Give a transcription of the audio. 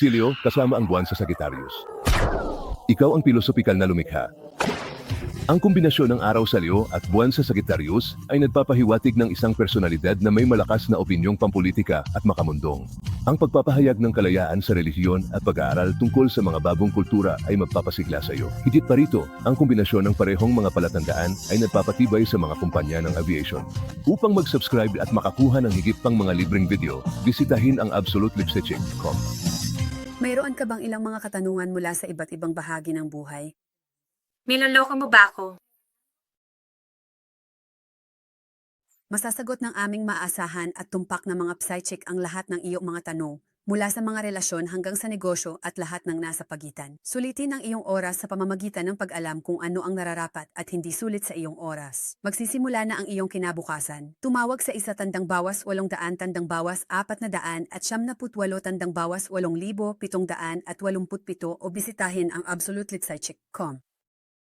Silyo kasama ang buwan sa Sagittarius. Ikaw ang pilosopikal na lumikha. Ang kombinasyon ng araw sa Leo at buwan sa Sagittarius ay nagpapahiwatig ng isang personalidad na may malakas na opinyong pampolitika at makamundong. Ang pagpapahayag ng kalayaan sa relihiyon at pag-aaral tungkol sa mga bagong kultura ay magpapasigla sa iyo. Higit pa rito, ang kombinasyon ng parehong mga palatandaan ay nagpapatibay sa mga kumpanya ng aviation. Upang mag-subscribe at makakuha ng higit pang mga libreng video, bisitahin ang absolutelipsechik.com. Mayroon ka bang ilang mga katanungan mula sa iba't ibang bahagi ng buhay? Niloloko mo ba ako? Masasagot ng aming maasahan at tumpak na mga psychic ang lahat ng iyong mga tanong, mula sa mga relasyon hanggang sa negosyo at lahat ng nasa pagitan. Sulitin ang iyong oras sa pamamagitan ng pag-alam kung ano ang nararapat at hindi sulit sa iyong oras. Magsisimula na ang iyong kinabukasan. Tumawag sa isa tandang bawas walong daan tandang bawas apat na daan at siyam na putwalo tandang bawas walong libo pitong daan at walumput pito o bisitahin ang absolutelitpsychic.com.